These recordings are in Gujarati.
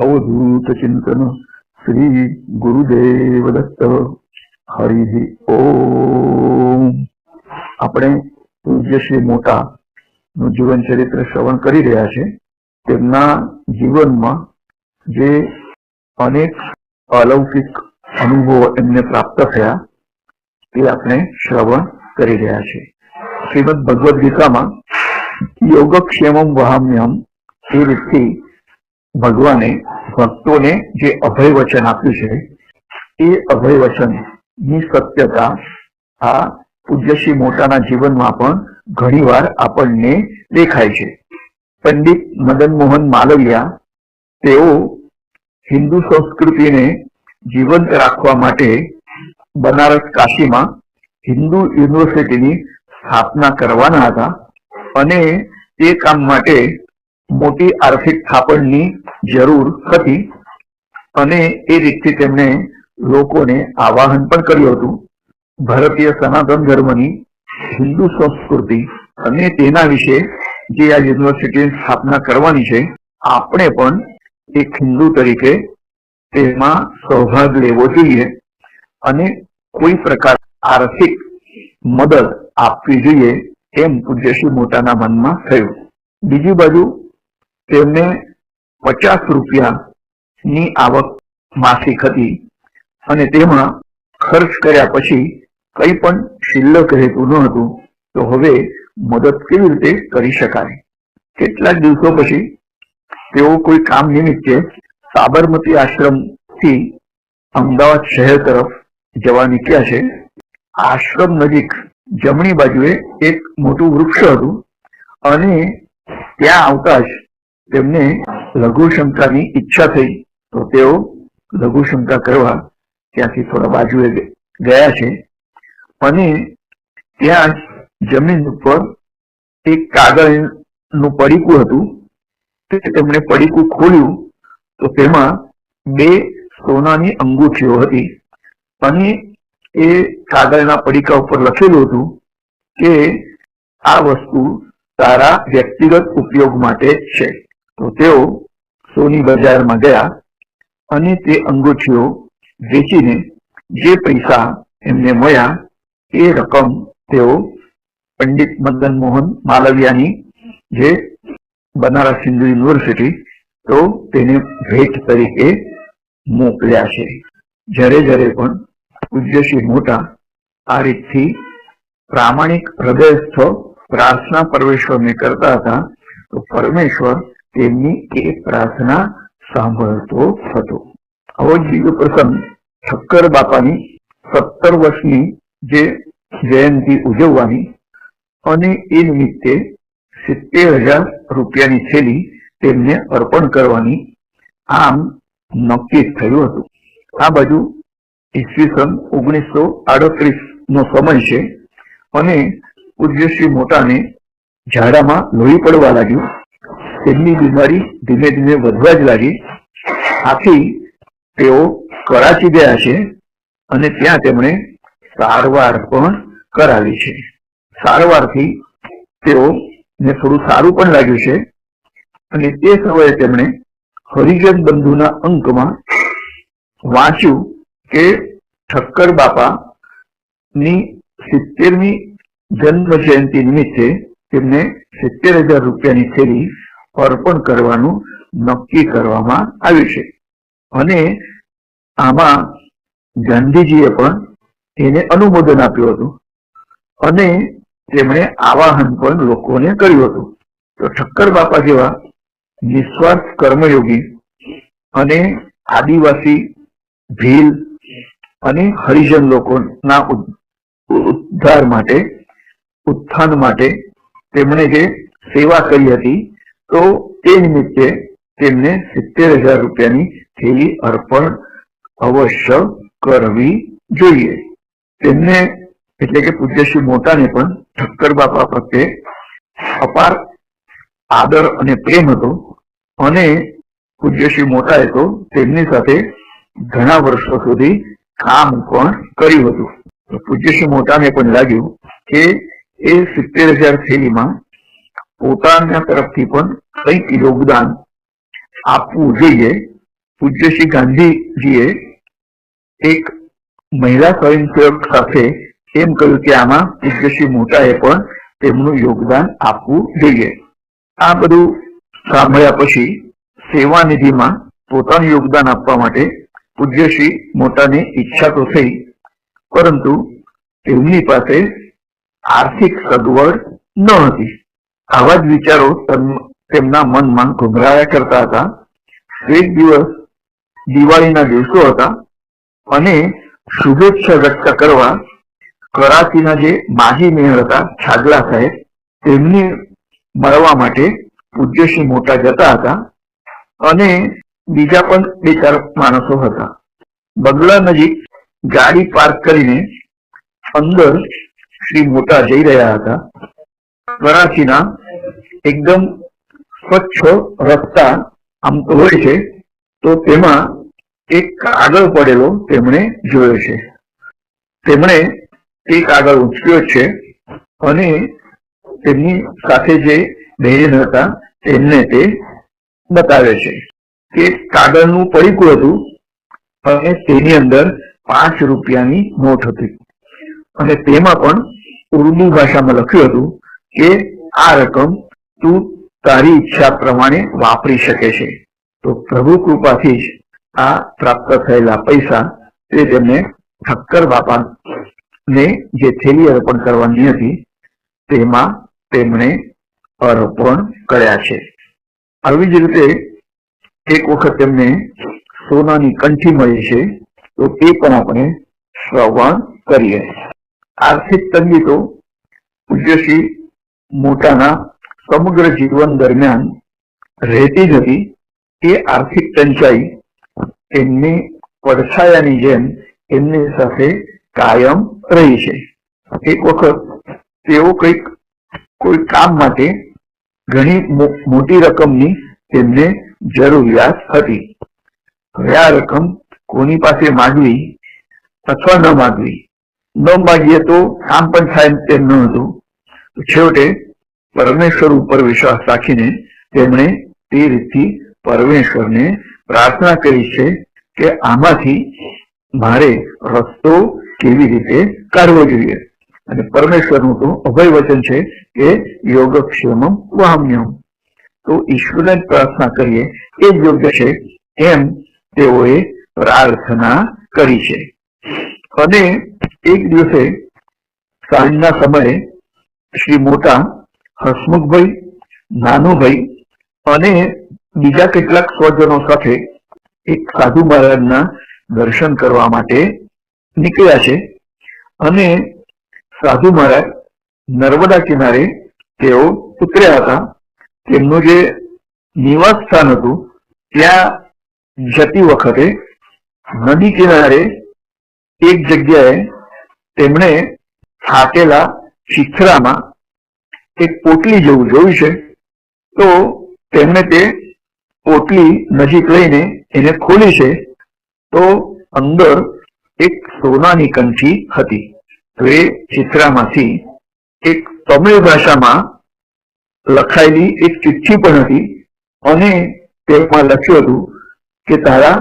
અવધૂત ચિંતન શ્રી દત્ત હરિ ઓમ આપણે પૂજ્ય શ્રી મોટા નું જીવન ચરિત્ર શ્રવણ કરી રહ્યા છે. તેમના જીવનમાં જે અનેક અલૌકિક અનુભવો એમને પ્રાપ્ત થયા, તે આપણે શ્રવણ કરી રહ્યા છે શ્રીમદ ભગવદ્ ગીતામાં યોગક્ષેમમ વહામ્યમ એ રીતથી ભગવાને ભક્તોને જે અભય વચન આપ્યું છે, એ અભય વચનની સત્યતા આ પૂજ્યશ્રી મોટાના જીવનમાં પણ ઘણીવાર આપણને દેખાય છે. પંડિત મદન મોહન માલવિયા, તેઓ હિન્દુ સંસ્કૃતિને જીવંત રાખવા માટે બનારસ કાશીમાં હિન્દુ યુનિવર્સિટીની સ્થાપના કરવાના હતા અને તે કામ માટે મોટી આર્થિક થાપણની જરૂર હતી અને એ રીતથી તેમણે લોકોને આવાહન પણ કર્યું હતું. ભારતીય સનાતન ધર્મની હિન્દુ સંસ્કૃતિ અને તેના વિશે જે આ યુનિવર્સિટીની સ્થાપના કરવાની છે, આપણે પણ એક હિન્દુ તરીકે તેમાં સહભાગ લેવો જોઈએ અને કોઈ પ્રકાર આર્થિક મદદ આપવી જોઈએ એમ પૂજ્યશ્રી મોટાના મનમાં થયું. બીજી બાજુ તેમને પચાસ રૂપિયાની આવક માસિક હતી અને તેમાં ખર્ચ કર્યા પછી કંઈ પણ શિલ્લક રહેતું ન હતું, તો હવે મદદ કેવી રીતે કરી શકાય? કેટલાક દિવસો પછી તેઓ કોઈ કામ નિમિત્તે સાબરમતી આશ્રમથી અમદાવાદ શહેર તરફ જવા નીકળ્યા છે. આશ્રમ નજીક જમણી બાજુએ એક મોટું વૃક્ષ હતું અને ત્યાં આવતા જ તેમને લઘુશંકાની ઈચ્છા થઈ, તો તેઓ લઘુશંકા કરવા ત્યાંથી થોડા બાજુએ ગયા છે. અને ત્યાં જમીન ઉપર એક કાગળનું પડીકું હતું. તે તેમણે પડીકું ખોલ્યું, તો તેમાં બે સોનાની અંગૂઠીઓ હતી. અને એ કાગળના પડીકા ઉપર લખેલું હતું કે આ વસ્તુ તારા વ્યક્તિગત ઉપયોગ માટે છે. તો તેઓ સોની બજારમાં ગયા અને તે અંગૂઠીઓ વેચીને જે પૈસા એમને મળ્યા, એ રકમ તેઓ પંડિત મદન મોહન માલવિયાની, જે બનારસ હિન્દુ યુનિવર્સિટી, તો તેને ભેટ તરીકે મોકલ્યા છે. જ્યારે જ્યારે પણ પૂજ્ય શ્રી મોટા આ રીતથી પ્રામાણિક હૃદયસ્થ પ્રાર્થના પરમેશ્વરને કરતા હતા, તો પરમેશ્વર તેમની એ પ્રાર્થના સાંભળતો હતો. આવો જ પ્રસંગ ઠક્કર બાપાની સત્તર વર્ષની જે જયંતિ ઉજવવાની અને એ નિમિત્તે સિત્તેર હજાર રૂપિયાની થેલી તેમને અર્પણ કરવાની આમ નક્કી થયું હતું. આ બાજુ ઈસવીસન ઓગણીસો આડત્રીસ નો સમય છે અને પૂજ્યશ્રી મોટાને ઝાડામાં લોહી પડવા લાગ્યું. તેમની બીમારી ધીમે ધીમે વધવા જ લાગી. આથી તેઓ કરાચી ગયા છે અને ત્યાં તેમણે સારવાર પણ કરાવી છે. સારવારથી તેઓ ને થોડું સારું પણ લાગ્યું છે અને તે સમયે તેમણે હરિજન બંધુના અંકમાં વાંચ્યું કે ઠક્કર બાપા ની સિત્તેરમી જન્મ જયંતિ નિમિત્તે તેમને સિત્તેર હજાર રૂપિયાની થેલી અર્પણ કરવાનું નક્કી કરવામાં આવ્યું છે. અને આમાં ગાંધીજીએ પણ એને અનુમોદન આપ્યું હતું અને તેમણે આવાહન પણ લોકોને કર્યું હતું. તો ઠક્કર બાપા જેવા નિસ્વાર્થ કર્મયોગી અને આદિવાસી ભીલ અને હરિજન લોકોના ઉદ્ધાર માટે, ઉત્થાન માટે તેમણે જે સેવા કરી હતી તો તે નિમિત્તે તેમને સિત્તેર હજાર રૂપિયાની થેલી અર્પણ અવશ્ય કરવી જોઈએ. તેમને એટલે કે પૂજ્ય શ્રી મોટાને પણ ઠક્કર બાપા પ્રત્યે અપાર આદર અને પ્રેમ હતો અને પૂજ્ય શ્રી મોટાએ તો તેમની સાથે ઘણા વર્ષો સુધી કામ પણ કર્યું હતું. પૂજ્ય શ્રી મોટાને પણ લાગ્યું કે એ સિત્તેર હજાર થેલીમાં પોતાના તરફથી પણ કંઈક યોગદાન આપવું જોઈએ. પૂજ્ય શ્રી ગાંધીજીએ એક મહિલા સ્વયંસેવક સાથે એમ કહ્યું કે આમાં પૂજ્ય શ્રી મોટાએ પણ તેમનું યોગદાન આપવું જોઈએ. આ બધું સાંભળ્યા પછી સેવા નિધિમાં પોતાનું યોગદાન આપવા માટે પૂજ્ય શ્રી મોટાની ઈચ્છા તો થઈ, પરંતુ તેમની પાસે આર્થિક સગવડ ન હતી. આવા જ વિચારો તમ- તેમના મનમાં ઘુંઘરાયા કરતા હતા. એક દિવસ દિવાળીના દિવસો હતા અને શુભેચ્છા વ્યક્ત કરવા કરાચીના જે માહી મેયર હતા, છાગલા સાહેબ, તેમને મળવા માટે પૂજ્યશ્રી મોટા જતા હતા અને બીજા પણ બે ચાર માણસો હતા. બંગલા નજીક ગાડી પાર્ક કરીને અંદર શ્રી મોટા જઈ રહ્યા હતા. કરાચીના એકદમ સ્વચ્છ રસ્તા આમ તો હોય છે, તો તેમાં એક કાગળ પડેલો તેમણે જોયો છે. તેમણે તે કાગળ ઉચક્યો છે અને તેમની સાથે જે બહેન હતા તેમને તે બતાવે છે કે કાગળનું પડીકું હતું અને તેની અંદર પાંચ રૂપિયાની નોટ હતી. અને તેમાં પણ ઉર્દુ ભાષામાં લખ્યું હતું કે આ રકમ તું તારી ઈચ્છા પ્રમાણે વાપરી શકે છે. તો પ્રભુ કૃપાથી જ આ પ્રાપ્ત થયેલા પૈસા તે તેમને ઠક્કર બાપા ને જે થેલી અર્પણ કરવાની હતી, તેમાં તેમણે અર્પણ કર્યા છે. આવી જ રીતે એક વખત તેમને સોનાની કંઠી મળી છે, તો તે પણ આપણે શ્રવણ કરીએ. આર્થિક તંગી તો મોટાના સમગ્ર જીવન દરમિયાન રહેતી જ હતી એ આર્થિક ટંચાઈ, એમની પડછાયાની જેમ એમની સાથે કાયમ રહી છે. એક વખત તેઓ કંઈક, કોઈ કામ માટે ઘણી મોટી રકમની તેમને જરૂરિયાત હતી. હવે આ રકમ કોની પાસે માંગવી અથવા ન માંગવી? ન માંગીએ તો કામ પણ થાય તેમ ન હતું. છેવટે પરમેશ્વર ઉપર વિશ્વાસ રાખીને તેમણે તે રીતથી પરમેશ્વરને પ્રાર્થના કરી છે કે આમાંથી મારે રસ્તો કેવી રીતે કાઢવો જોઈએ. અને પરમેશ્વરનું તો અભય વચન છે કે યોગક્ષેમ વામ્યમ તો ઈશ્વરને પ્રાર્થના કરીએ એ યોગ્ય છે એમ તેઓએ પ્રાર્થના કરી છે. અને એક દિવસે સાંજના સમયે શ્રી મોટા હસમુખભાઈ, નાનુભાઈ અને બીજા કેટલાક સ્વજનો સાથે એક સાધુ મહારાજના દર્શન કરવા માટે નીકળ્યા છે. અને સાધુ મહારાજ નર્મદા કિનારે તેઓ ઉતર્યા હતા. તેમનું જે નિવાસ સ્થાન હતું, ત્યાં જતી વખતે નદી કિનારે એક જગ્યાએ તેમણે થાકેલા શિખરામાં એક પોટલી જેવું જોયું છે, તો તેમણે તે પોટલી નજીક લઈને એને ખોલી છે, તો અંદર એક સોનાની કંઠી હતી. તો એ ચિત્રામાંથી એક તમિળ ભાષામાં લખાયેલી એક ચિઠ્ઠી પણ હતી અને તેમાં લખ્યું હતું કે તારા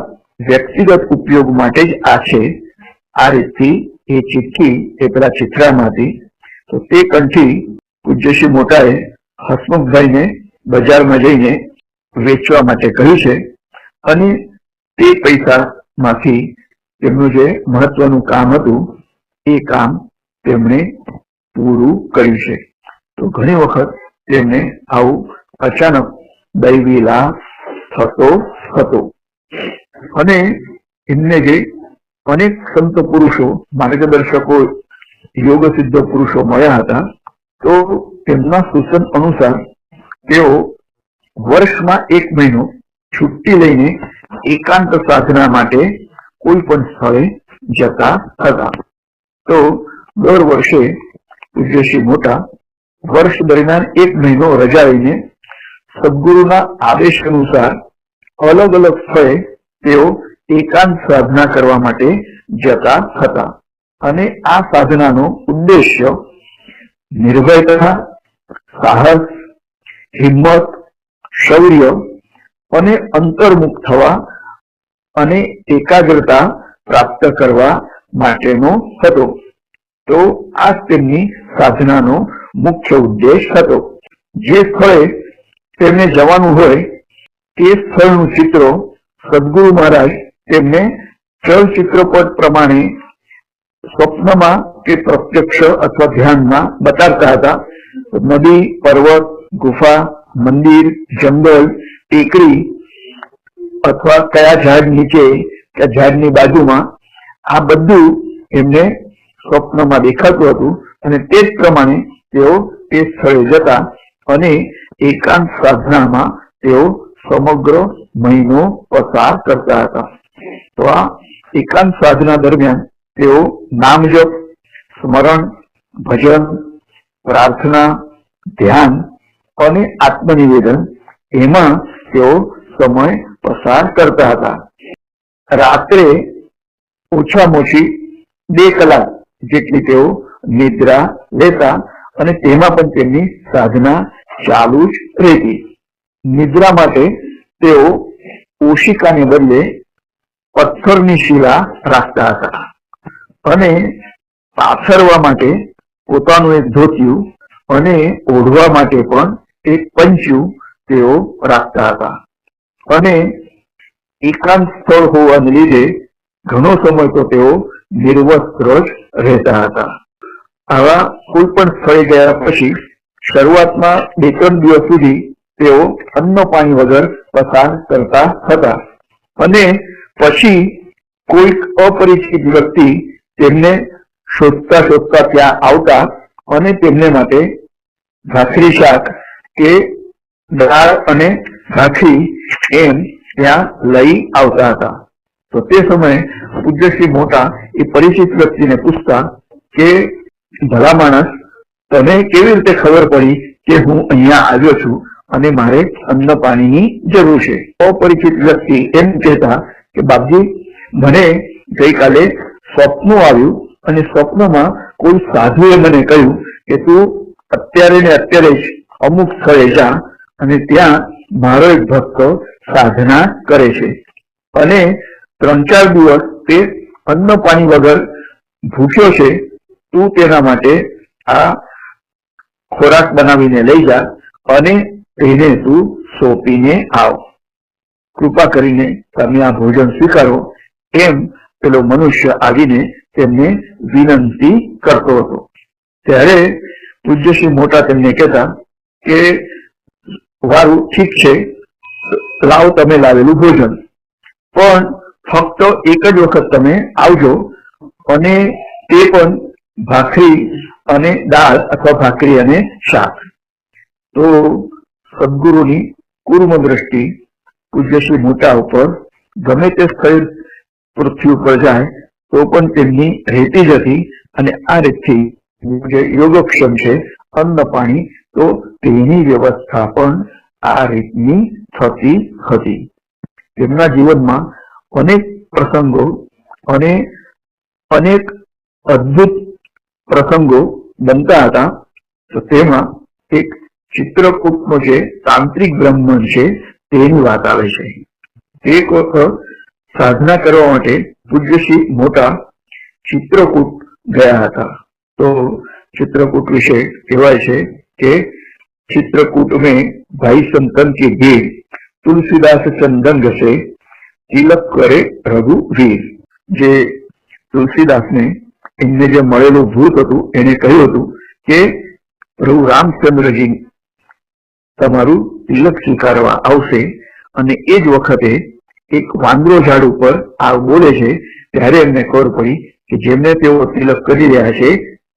વ્યક્તિગત ઉપયોગ માટે જ આ છે, આ રીતથી એ ચિઠ્ઠી એ પેલા ચિત્રામાં હતી તો તે કંઠી પૂજ્યશ્રી મોટાએ હસમુખભાઈને બજારમાં જઈને વેચવા માટે કહ્યું છે અને તે પૈસામાંથી તેમનું જે મહત્વનું કામ હતું, એ કામ તેમણે પૂરું કર્યું છે. તો ઘણી વખત તેમને આવું અચાનક દૈવી થતો હતો. અને એમને જે અનેક સંત પુરુષો, માર્ગદર્શકો યોગ સિદ્ધ પુરુષો મળ્યા હતા તો તેમના સૂચન અનુસાર તેઓ વર્ષમાં એક મહિનો છુટ્ટી લઈને એકાંત સાધના માટે કોઈ પણ સ્થળે જતા હતા. તો દર વર્ષે પૂજ્યશ્રી મોટા વર્ષ દરમિયાન એક મહિનો રજા લઈને સદગુરુના આદેશ અનુસાર અલગ અલગ સ્થળે તેઓ એકાંત સાધના કરવા માટે જતા હતા. અને આ સાધનાનો ઉદ્દેશ્ય નિર્ભયતા, સાહસ, હિંમત, શૌર્ય અને અંતર્મુખ થવા અને એકાગ્રતા પ્રાપ્ત કરવા માટેનો હતો. તો આ તેમની સાધનાનો મુખ્ય ઉદ્દેશ હતો. જે સ્થળે તેમને જવાનું હોય તે સ્થળનું ચિત્ર સદગુરુ મહારાજ તેમને ચલચિત્રપટ પ્રમાણે સ્વપ્નમાં કે પ્રત્યક્ષ અથવા ધ્યાનમાં બતાવતા હતા. નદી, પર્વત, ગુફા, મંદિર, જંગલ, ટેકરી અથવા કયા ઝાડ નીચે કે ઝાડની બાજુમાં, આ બધું એમને સ્વપ્નમાં દેખાતું હતું અને તે જ પ્રમાણે તેઓ તે સ્થળે જતા અને એકાંત સાધનામાં તેઓ સમગ્ર મહિનો પસાર કરતા હતા. તો આ એકાંત સાધના દરમિયાન તેઓ નામ જપ, સ્મરણ, ભજન, પ્રાર્થના, ધ્યાન અને આત્મનિવેદન એમાં તેઓ સમય પસાર કરતા હતા. રાત્રે ઓછામાં ઓછી બે કલાક જેટલી તેઓ નિદ્રા લેતા અને તેમાં પણ તેમની સાધના ચાલુ જ રહેતી. નિદ્રા માટે તેઓ ઓશિકાને બદલે પથ્થરની શિલા રાખતા હતા. અને પાથરવા માટે પોતાનું એક ધોતિયું અને ઓઢવા માટે પણ એક પંચું તેઓ રાખતા હતા. અને એકાંત સ્થળ હોવાને લીધે ઘણો સમય તો તેઓ નિર્વસ્ત્ર જ રહેતા હતા. આવા કોઈ પણ સ્થળે ગયા પછી શરૂઆતમાં બે ત્રણ દિવસ સુધી તેઓ અન્ન પાણી વગર પસાર કરતા હતા. અને પછી કોઈક અપરિચિત વ્યક્તિ તેમને શોધતા શોધતા ત્યાં આવતા અને તેમને માટે ભાખરી શાક કે દાળ અને ભાખરી એમ ત્યાં લઈ આવતા હતા. તો તે સમયે પૂજ્યશ્રી મોટા એ પરિચિત વ્યક્તિને પૂછતા કે, ભલા માણસ, તને કેવી રીતે ખબર પડી કે હું અહીંયા આવ્યો છું અને મારે અન્ન પાણીની જરૂર છે? અપરિચિત વ્યક્તિ એમ કહેતા કે, બાપજી, મને ગઈકાલે સ્વપ્ન આવ્યું અને સ્વપ્નમાં કોઈ સાધુએ મને કહ્યું કે તું અત્યારે ને અત્યારે અમુક સ્થળે જા અને ત્યાં મારો એક ભક્ત સાધના કરે છે. અને ત્રણ ચાર દિવસ તે અન્ન પાણી વગર ભૂખ્યો છે, તું તેના માટે આ ખોરાક બનાવીને લઈ જા અને એને તું સોંપીને આવ. કૃપા કરીને તમે આ ભોજન સ્વીકારો. એમ પેલો મનુષ્ય આવીને તેમને વિનંતી કરતો હતો. ત્યારે પૂજ્યશ્રી મોટા તેમને કહેતા કે, વારું ઠીક છે, લાવ તમે લાવેલું ભોજન. પણ ફક્ત એક જ વખત તમે આવજો અને તે પણ ભાખરી અને દાળ અથવા ભાખરી અને શાક. તો સદગુરુની કુર્મ દ્રષ્ટિ પૂજ્યશ્રી મોટા ઉપર ગમે તે સ્થળ પૃથ્વી ઉપર જાય, તો પણ તેમની રહેતી જ હતી અને આ રીતથી જે યોગક્ષમ છે, અન્ન પાણી, તો તેની વ્યવસ્થા પણ આ રીતની થતી હતી. તેમના જીવનમાં અનેક પ્રસંગો અને અનેક અદ્ભુત પ્રસંગો બનતા હતા. તો તેમાં એક ચિત્રકૂટનો જે તાંત્રિક બ્રહ્મણ છે, તેની વાત આવે છે. એક વખત સાધના કરવા માટે પૂજ્ય મોટા ચિત્રકૂટ ગયા હતા. તો ચિત્રકૂટ વિશે કહેવાય છે કે ચિત્રકૂટ મેં ભાઈ સંતન કે ભીડ તુલસીદાસ ચંદન ઘસે, તિલક કરે રઘુવીર જે તુલસીદાસને એમને જે મળેલું ભૂત હતું, એને કહ્યું હતું કે, પ્રભુ રામચંદ્રજી, તમારું તિલક સ્વીકારવા આવશે અને એ જ વખતે એક વાંદરો ઝાડ ઉપર આ બોલે છે, ત્યારે એમને ખબર પડી કે જેમને તેઓ તિલક કરી રહ્યા છે,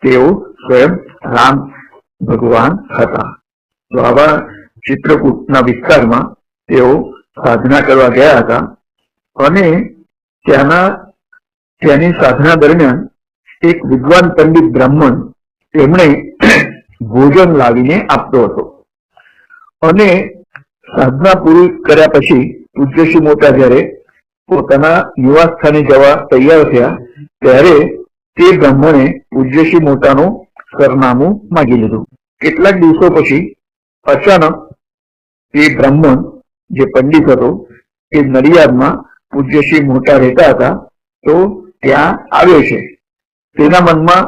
તેઓ સ્વયં રામ ભગવાન હતા. તો આવા ચિત્રકૂટના વિસ્તારમાં તેઓ સાધના કરવા ગયા હતા અને ત્યાંના, ત્યાંની સાધના દરમિયાન એક વિદ્વાન પંડિત બ્રાહ્મણ તેમણે ભોજન લાવીને આપતો હતો. અને સાધના પૂરી કર્યા પછી પૂજ્યશ્રી મોટા જયારે પોતાના નિવાસ સ્થાને જવા તૈયાર થયા, ત્યારે તે બ્રાહ્મણે પૂજ્યશ્રી મોટાનું સરનામું માગી લીધું. કેટલાક દિવસો પછી અચાનક એ બ્રાહ્મણ જે પંડિત હતો એ નડિયાદમાં પૂજ્યશ્રી મોટા રહેતા હતા, તો ત્યાં આવ્યો છે. તેના મનમાં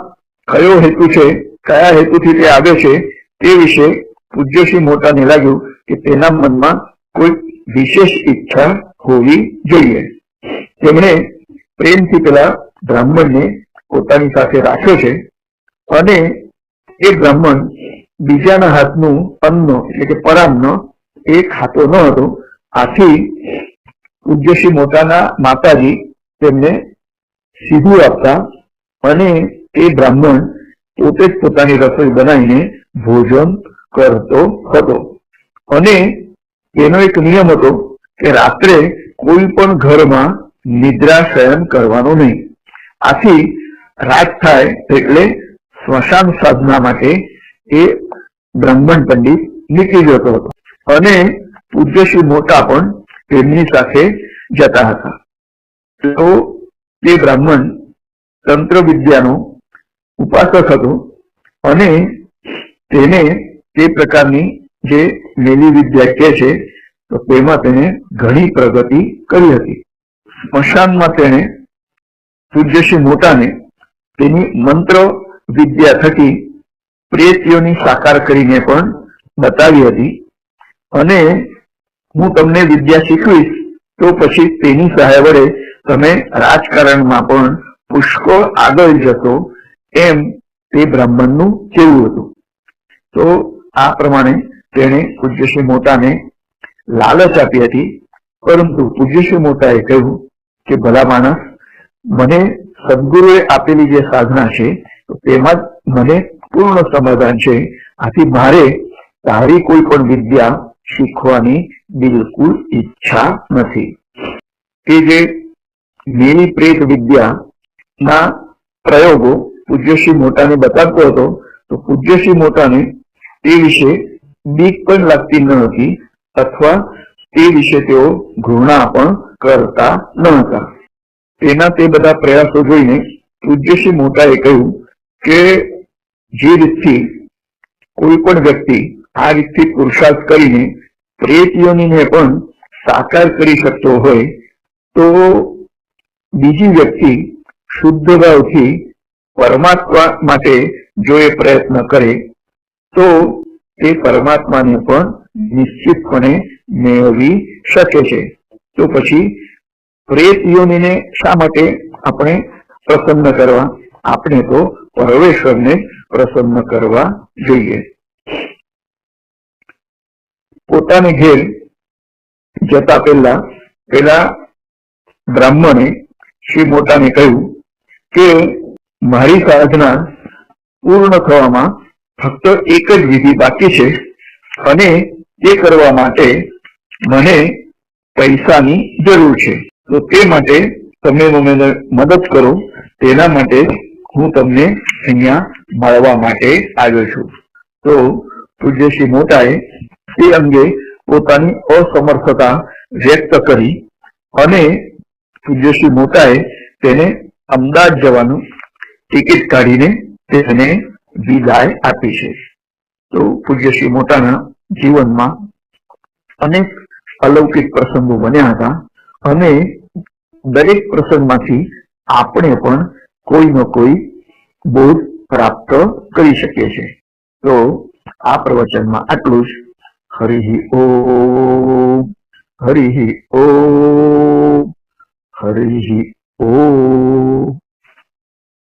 કયો હેતુ છે, કયા હેતુથી તે આવ્યો છે, તે વિશે પૂજ્યશ્રી મોટાને લાગ્યું કે તેના મનમાં કોઈ વિશેષ ઈચ્છા હોવી જોઈએ. તેમણે પ્રેમથી પેલા બ્રાહ્મણને પોતાની સાથે રાખ્યો છે અને એ બ્રાહ્મણ બીજાના હાથનું અન્ન એટલે કે પરામનો એ ખાતો ન હતો. આથી પૂજ્યશ્રી મોટાના માતાજી તેમને સીધું આપતા અને એ બ્રાહ્મણ પોતે જ પોતાની રસોઈ બનાવીને ભોજન કરતો હતો. અને એનો એક નિયમ હતો કે રાત્રે કોઈ પણ ઘરમાં નિદ્રા શયન કરવાનું નહીં. આથી રાત થાય એટલે સ્મશાન સાધના માટે એ બ્રાહ્મણ પંડિત નીકળી જતો હતો અને પૂજ્યશ્રી મોટા પણ તેમની સાથે જતા હતા. તો તે બ્રાહ્મણ તંત્ર વિદ્યાનો ઉપાસક હતો અને તેને તે પ્રકારની જે મેલી વિદ્યા કે છે, તો તેમાં તેને ઘણી પ્રગતિ કરી હતી. સ્મશાનમાં તેણે પૂજ્યશ્રી મોટાને તેની મંત્ર વિદ્યા થકી પ્રેતીઓની સાકાર કરીને પણ બતાવી હતી. અને હું તમને વિદ્યા શીખવીશ, તો પછી તેની સહાય વડે તમે રાજકારણમાં પણ પુષ્કળ આગળ જશો એમ તે બ્રાહ્મણનું કહેવું હતું. તો આ પ્રમાણે તેણે પૂજ્યશ્રી મોટાને લાલચ આપી હતી. પરંતુ પૂજ્યશ્રી મોટાએ કહ્યું કે, ભલા માણસ, મને સદગુરુએ આપેલી જે સાધના છે તેમાં મને પૂર્ણ સમાધાન છે. આથી મારે તારી કોઈ પણ વિદ્યા શીખવાની બિલકુલ ઈચ્છા નથી. તે જે મેલી પ્રેત વિદ્યા ના પ્રયોગો પૂજ્યશ્રી મોટાને બતાવતો હતો, તો પૂજ્યશ્રી મોટાને તે વિશે બીક પણ લાગતી ન અથવા તે વિશે તેઓ ઘૃણા પણ કરતા ન હતા. તેના તે બધા પ્રયાસો જોઈને પૂજ્યશ્રી મોટાએ કહ્યું કે જે રીતથી કોઈ પણ વ્યક્તિ આ રીતથી પુરુષાર્થ કરીને પ્રેત યોનિને પણ સાકાર કરી શકતો હોય, તો બીજી વ્યક્તિ શુદ્ધ ભાવથી પરમાત્મા માટે જો એ પ્રયત્ન કરે, તો તે પરમાત્માને પણ નિશ્ચિતપણે મેળવી શકે છે. તો પછી પ્રેત યોનીને શા માટે આપણે પ્રસન્ન કરવા? આપણે તો પરમેશ્વરને પ્રસન્ન કરવા જોઈએ. પોતાને ઘેર જતા પહેલા પેલા બ્રાહ્મણે શ્રી મોટાને કહ્યું કે મારી સાધના પૂર્ણ થવામાં ફક્ત એક જ વિધિ બાકી છે અને તે કરવા માટે મને પૈસાની જરૂર છે. તો તે માટે તમે મને મદદ કરો. તેના માટે હું તમને અહીંયા મળવા માટે આવ્યો છું. તો પૂજ્યશ્રી મોટાએ તે અંગે પોતાની અસમર્થતા વ્યક્ત કરી અને પૂજ્યશ્રી મોટાએ તેને અમદાવાદ જવાનું ટિકિટ કાઢીને તેને વિદાય આપી છે. તો પૂજ્યશ્રી મોટાના જીવનમાં અનેક અલૌકિક પ્રસંગો બન્યા હતા અને દરેક પ્રસંગમાંથી આપણે પણ કોઈનો કોઈ બોધ પ્રાપ્ત કરી શકીએ છીએ. તો આ પ્રવચનમાં આટલું જ. હરિ ઓ હરિ ઓ હરિ ઓમ